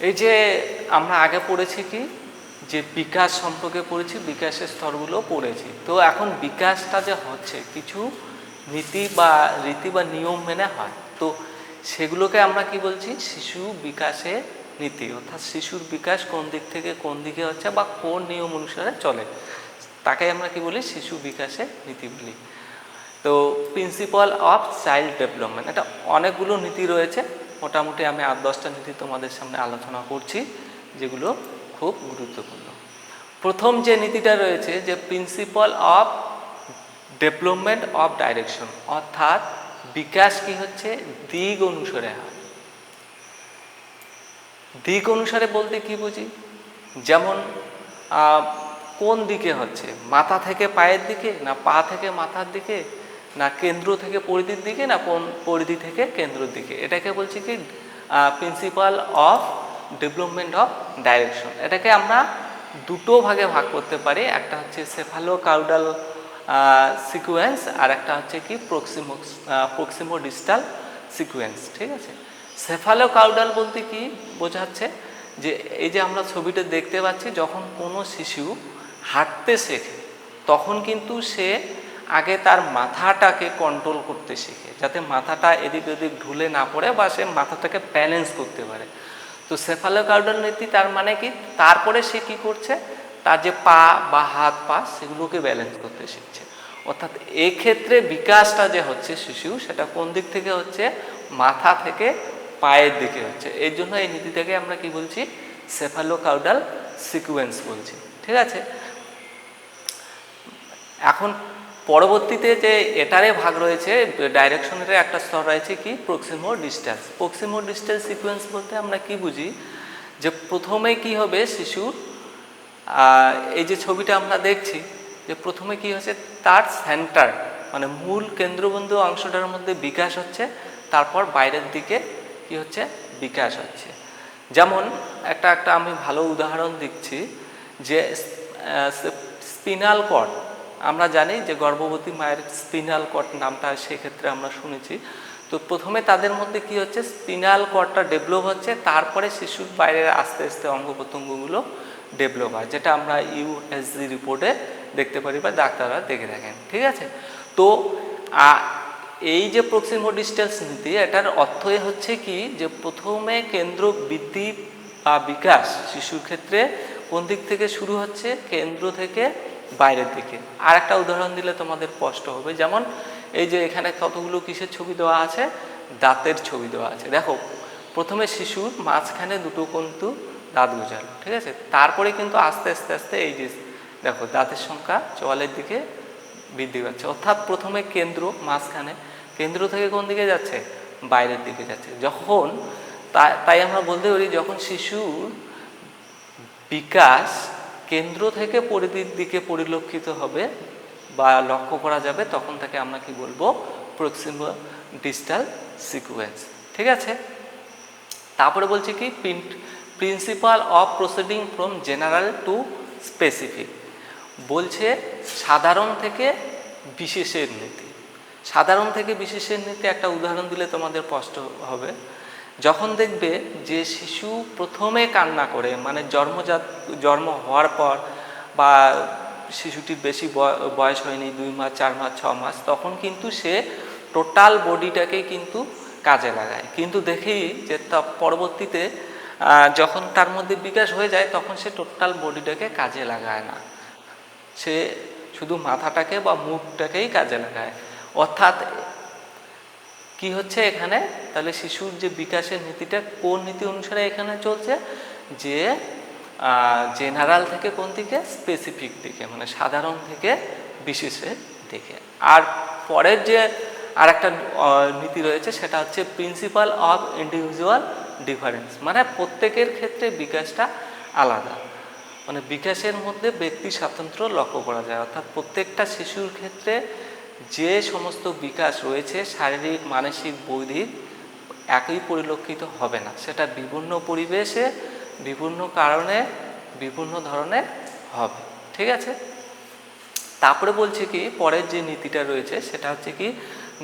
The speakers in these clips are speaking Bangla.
এই যে আমরা আগে পড়েছি কি? যে বিকাশ সম্পর্কে পড়েছি, বিকাশের স্তরগুলো পড়েছি। তো এখন বিকাশটা যে হচ্ছে, কিছু নীতি বা রীতি বা নিয়ম মেনে হয়। তো সেগুলোকে আমরা কি বলছি? শিশু বিকাশে নীতি। অর্থাৎ শিশুর বিকাশ কোন দিক থেকে কোন দিকে হচ্ছে বা কোন নিয়ম অনুসারে চলে। তাকে আমরা কি বলি? শিশু বিকাশে নীতি বলি। তো প্রিন্সিপাল অফ চাইল্ড ডেভেলপমেন্ট এটা অনেকগুলো নীতি রয়েছে। মোটামুটি আমি আট দশটা নীতি তোমাদের সামনে আলোচনা করছি, যেগুলো খুব গুরুত্বপূর্ণ। প্রথম যে নীতিটা রয়েছে যে principle of development of direction অর্থাৎ বিকাশ কি হচ্ছে? দিক অনুসারে হয়। দিক অনুসারে বলতে কি বুঝি? যেমন কোন দিকে হচ্ছে? মাথা থেকে পায়ের দিকে না পা থেকে মাথার দিকে? না কেন্দ্র থেকে পরিধির দিকে, না পরিধি থেকে কেন্দ্রের দিকে। এটাকে বলছি কি principle of development of direction এটাকে আমরা দুটো ভাগে ভাগ করতে পারি। একটা হচ্ছে সেফালো কাউডাল সিকুয়েন্স আর একটা হচ্ছে কি প্রক্সিমো প্রক্সিমো ডিস্টাল সিকুয়েন্স ঠিক আছে? সেফালো কাউডাল বলতে কি বোঝাচ্ছে যে, এই যে আমরা ছবিটা দেখতে পাচ্ছি, যখন কোনো শিশু হাঁটতে শেখে, তখন কিন্তু সে আগে তার মাথাটাকে কন্ট্রোল করতে শেখে, যাতে মাথাটা এদিক ওদিক ঢুলে না পড়ে বা সে মাথাটাকে ব্যালেন্স করতে পারে। তো সেফালোকার্ডাল নীতি তার মানে কি? তারপরে সে কি করছে? তার যে পা বা হাত পা, সেগুলোকে ব্যালেন্স করতে শিখছে। অর্থাৎ এক্ষেত্রে বিকাশটা যে হচ্ছে শিশু, সেটা কোন দিক থেকে হচ্ছে? মাথা থেকে পায়ের দিকে হচ্ছে। এই জন্য এই নীতিটাকে আমরা কি বলছি? সেফালোকাউডাল সিকুয়েন্স বলছি। ঠিক আছে? এখন পরবর্তীতে যে এটারে ভাগ রয়েছে ডাইরেকশনের একটা স্তর রয়েছে কি? Proximo distance proximo distance sequence বলতে আমরা কি বুঝি? যে প্রথমে কি হবে শিশুর এই যে ছবিটা আমরা দেখছি, যে প্রথমে কি হচ্ছে? তার সেন্টার মানে মূল কেন্দ্রবিন্দু অংশটার মধ্যে বিকাশ হচ্ছে, তারপর বাইরের দিকে কি হচ্ছে? বিকাশ হচ্ছে। যেমন একটা একটা আমি ভালো উদাহরণ দিচ্ছি যে স্পিনাল কর্ড আমরা জানি যে গর্ভবতী মায়ের স্পিনাল কর্ড নামটা সেক্ষেত্রে আমরা শুনেছি। তো প্রথমে তাদের মধ্যে কি হচ্ছে? স্পিনাল কর্ডটা ডেভেলপ হচ্ছে, তারপরে শিশুর বাইরের আস্তে আস্তে অঙ্গ প্রত্যঙ্গগুলো ডেভেলপ হয়, যেটা আমরা ইউএসজি রিপোর্টে দেখতে পারি বা ডাক্তাররা দেখে থাকেন, ঠিক আছে? তো এই যে প্রক্সিমো ডিস্টেন্স নীতি, এটার অর্থই হচ্ছে কি? যে প্রথমে কেন্দ্র বৃদ্ধি বা বিকাশ শিশুর ক্ষেত্রে কোন দিক থেকে শুরু হচ্ছে? কেন্দ্র থেকে বাইরের দিকে। আর একটা উদাহরণ দিলে তোমাদের স্পষ্ট হবে। যেমন এই যে এখানে কতগুলো কিসের ছবি দেওয়া আছে? দাঁতের ছবি দেওয়া আছে। দেখো, প্রথমে শিশুর মাঝখানে দুটো কিন্তু দাঁত গোজালো, ঠিক আছে? তারপরে কিন্তু আস্তে আস্তে আস্তে এই যে দেখো, দাঁতের সংখ্যা চোয়ালের দিকে বৃদ্ধি পাচ্ছে। অর্থাৎ প্রথমে কেন্দ্র মাঝখানে। কেন্দ্র থেকে কোন দিকে যাচ্ছে? বাইরের দিকে যাচ্ছে। যখন তাই আমরা বলতে পারি, যখন শিশুর বিকাশ কেন্দ্র থেকে পরিধির দিকে পরিলক্ষিত হবে বা লক্ষ্য করা যাবে, তখন তাকে আমরা কি বলব? প্রক্সিমো ডিস্টাল সিকুয়েন্স ঠিক আছে? তারপরে বলছি কি? Principle of proceeding from general to specific বলছে সাধারণ থেকে বিশেষের নীতি। সাধারণ থেকে বিশেষের নীতি একটা উদাহরণ দিলে তোমাদের স্পষ্ট হবে। যখন দেখবে যে শিশু প্রথমে কান্না করে মানে জন্মজাত, জন্ম হওয়ার পর বা শিশুটির বেশি বয়- বয়স হয়নি, দুই মাস, চার মাস, ছ মাস, তখন কিন্তু সে টোটাল বডিটাকে কিন্তু কাজে লাগায়। কিন্তু দেখি যে তা পরবর্তীতে যখন তার মধ্যে বিকাশ হয়ে যায়, তখন সে টোটাল বডিটাকে কাজে লাগায় না। সে শুধু মাথাটাকে বা মুখটাকেই কাজে লাগায়। অর্থাৎ কি হচ্ছে এখানে? তাহলে শিশুর যে বিকাশের নীতিটা কোন নীতি অনুসারে এখানে চলছে? যে জেনারেল থেকে কোন দিকে? স্পেসিফিক দিকে মানে সাধারণ থেকে বিশেষের দিকে। আর পরের যে আর একটা নীতি রয়েছে সেটা হচ্ছে প্রিন্সিপাল অফ ইন্ডিভিজুয়াল ডিফারেন্স মানে প্রত্যেকের ক্ষেত্রে বিকাশটা আলাদা। মানে বিকাশের মধ্যে ব্যক্তি স্বাতন্ত্র্য লক্ষ্য করা যায়, অর্থাৎ প্রত্যেকটা শিশুর ক্ষেত্রে যে সমস্ত বিকাশ রয়েছে, শারীরিক, মানসিক, বৌদ্ধিক, একই পরিলক্ষিত হবে না। সেটা বিভিন্ন পরিবেশে, বিভিন্ন কারণে, বিভিন্ন ধরনের হবে। ঠিক আছে? তারপরে বলছে কি, পরের যে নীতিটা রয়েছে, সেটা হচ্ছে কি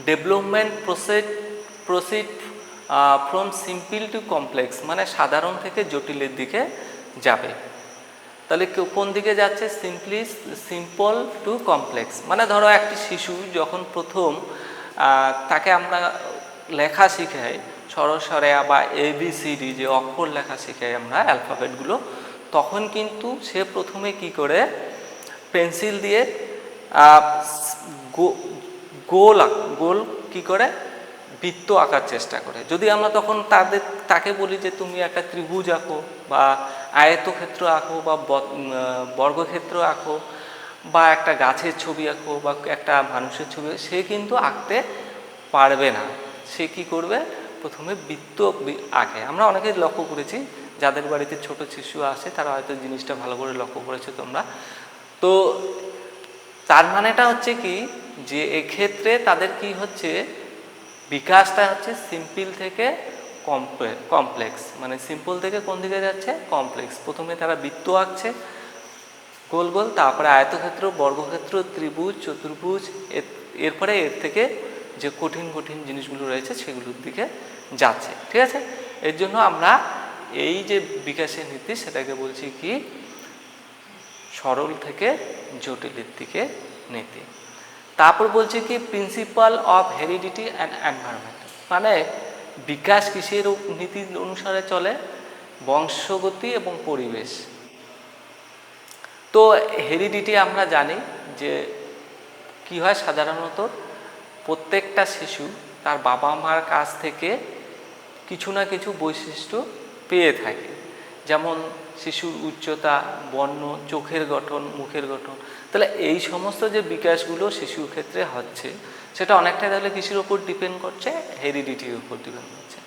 development process proceed from simple to complex মানে সাধারণ থেকে জটিলের দিকে যাবে। তাহলে কোন দিকে যাচ্ছে? সিম্পলি সিম্পল টু কমপ্লেক্স মানে ধরো একটি শিশু যখন প্রথম তাকে আমরা লেখা শিখাই সরসরেয়া বা এবিসিডি যে অক্ষর লেখা শিখাই আমরা অ্যালফাবেটগুলো তখন কিন্তু সে প্রথমে কি করে? পেন্সিল দিয়ে গোল গোল কি করে? বৃত্ত আঁকার চেষ্টা করে। যদি আমরা তখন তাদের, তাকে বলি যে তুমি একটা ত্রিভুজ আঁকো বা আয়তক্ষেত্র আঁকো বা বর্গক্ষেত্র আঁকো বা একটা গাছের ছবি আঁকো বা একটা মানুষের ছবি, সে কিন্তু আঁকতে পারবে না। সে কি করবে? প্রথমে বৃত্ত আঁকে। আমরা অনেকে লক্ষ্য করেছি, যাদের বাড়িতে ছোট শিশু আসে, তারা হয়তো জিনিসটা ভালো করে লক্ষ্য করেছ তোমরা। তো তার মানেটা হচ্ছে কি? যে এক্ষেত্রে তাদের কি হচ্ছে? বিকাশটা হচ্ছে সিম্পল থেকে কমপ্লেক্স। মানে সিম্পল থেকে কোন দিকে যাচ্ছে? কমপ্লেক্স। প্রথমে তারা বৃত্ত আঁকছে, গোল গোল, তারপরে আয়তক্ষেত্র, বর্গক্ষেত্র, ত্রিভুজ, চতুর্ভুজ, এর- এরপরে এর থেকে যে কঠিন কঠিন জিনিসগুলো রয়েছে সেগুলোর দিকে যাচ্ছে, ঠিক আছে? এর জন্য আমরা এই যে বিকাশের নীতি, সেটাকে বলছি কি? সরল থেকে জটিলের দিকে নীতি। তারপর বলছে কি principle of heredity and environment মানে বিকাশ উপ- নীতি অনুসারে চলে, বংশগতি এবং পরিবেশ। তো হেরিডিটি আমরা জানি যে কি হয় সাধারণত, প্রত্যেকটা শিশু তার বাবা মার কাছ থেকে কিছু না কিছু বৈশিষ্ট্য পেয়ে থাকে। যেমন শিশুর উচ্চতা, বর্ণ, চোখের গঠন, মুখের গঠন, তাহলে এই সমস্ত যে বিকাশগুলো শিশুর ক্ষেত্রে হচ্ছে, সেটা অনেকটাই তাহলে কিসের ওপর ডিপেন্ড করছে হেরিডিটির উপর ডিপেন্ড করছে।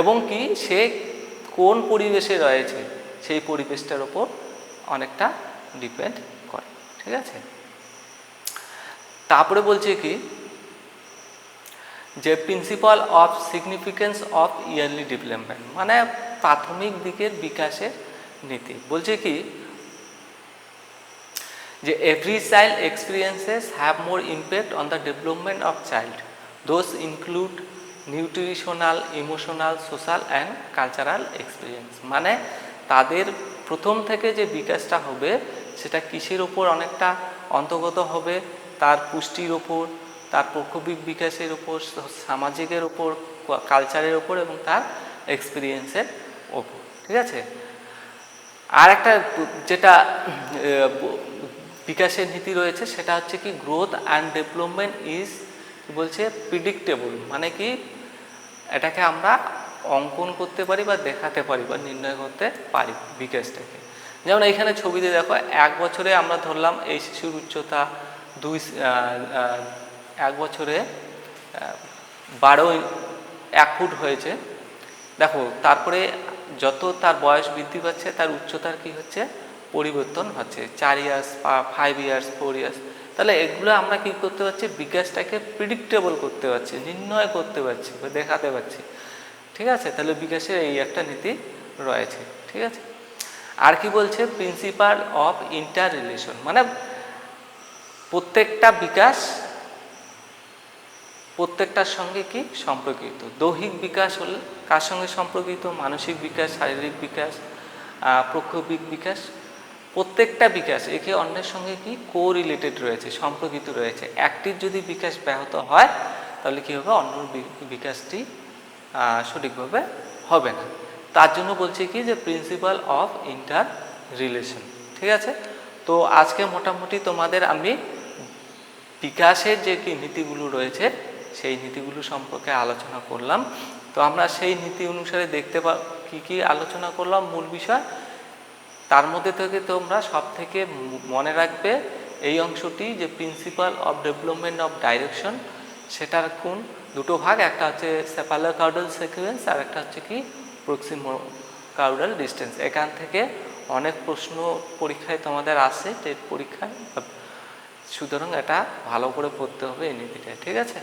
এবং কি, সে কোন পরিবেশে রয়েছে, সেই পরিবেশটার ওপর অনেকটা ডিপেন্ড করে, ঠিক আছে? তারপরে বলছে কি, যে principle of significance of early development মানে প্রাথমিক দিকের বিকাশের নীতি। বলছে কি? যে every child experiences have more impact on the development of child those include nutritional emotional social and cultural experience মানে তাদের প্রথম থেকে যে বিকাশটা হবে, সেটা কিসের ওপর অনেকটা অন্তর্গত হবে? তার পুষ্টির ওপর তার প্রকৃতিক বিকাশের ওপর সামাজিকের ওপর কালচারের ওপর এবং তার এক্সপিরিয়েন্সের ওপর ঠিক আছে? আর একটা যেটা বিকাশের নীতি রয়েছে, সেটা হচ্ছে কি গ্রোথ অ্যান্ড ডেভেলপমেন্ট ইজ বলছে প্রিডিক্টেবল মানে কি, এটাকে আমরা অঙ্কন করতে পারি বা দেখাতে পারি বা নির্ণয় করতে পারি বিকাশটাকে। যেমন এইখানে ছবিতে দেখো, এক বছরে আমরা ধরলাম এই শিশুর উচ্চতা দুই এক বছরে বারো, এক ফুট হয়েছে। দেখো, তারপরে যত তার বয়স বৃদ্ধি পাচ্ছে, তার উচ্চতার কি হচ্ছে? পরিবর্তন হচ্ছে। চার years five years four years তাহলে এগুলো আমরা কি করতে পারছি? বিকাশটাকে প্রিডিক্টেবল করতে পারছি, নির্ণয় করতে পারছি বা দেখাতে পারছি। ঠিক আছে? তাহলে বিকাশের এই একটা নীতি রয়েছে। ঠিক আছে? আর কি বলছে? প্রিন্সিপাল অফ ইন্টার রিলেশন মানে প্রত্যেকটা বিকাশ প্রত্যেকটার সঙ্গে কি সম্পর্কিত? দৈহিক বিকাশ হলে কার সঙ্গে সম্পর্কিত? মানসিক বিকাশ, শারীরিক বিকাশ প্রক্ষোভিক বিকাশ? প্রত্যেকটা বিকাশ একে অন্যের সঙ্গে কি কো রিলেটেড রয়েছে, সম্পর্কিত রয়েছে। একটির যদি বিকাশ ব্যাহত হয়, তাহলে কী হবে? অন্য বিকাশটি সঠিকভাবে হবে না। তার জন্য বলছে কি যে প্রিন্সিপাল অফ ইন্টার রিলেশন ঠিক আছে? তো আজকে মোটামুটি তোমাদের আমি বিকাশের যে কি নীতিগুলো রয়েছে সেই নীতিগুলো সম্পর্কে আলোচনা করলাম। তো আমরা সেই নীতি অনুসারে দেখতে পা, কী কী আলোচনা করলাম মূল বিষয়? তার মধ্যে থেকে তোমরা সব থেকে মনে রাখবে এই অংশটি যে principle of development of direction সেটার কোন দুটো ভাগ, একটা হচ্ছে সেপালো কাউডাল সিকুয়েন্স আর একটা হচ্ছে কি প্রক্সিমো কাউডাল ডিস্টেন্স এখান থেকে অনেক প্রশ্ন পরীক্ষায় তোমাদের আসে, টেট পরীক্ষায়, সুতরাং এটা ভালো করে পড়তে হবে এই নীতিটা ঠিক আছে?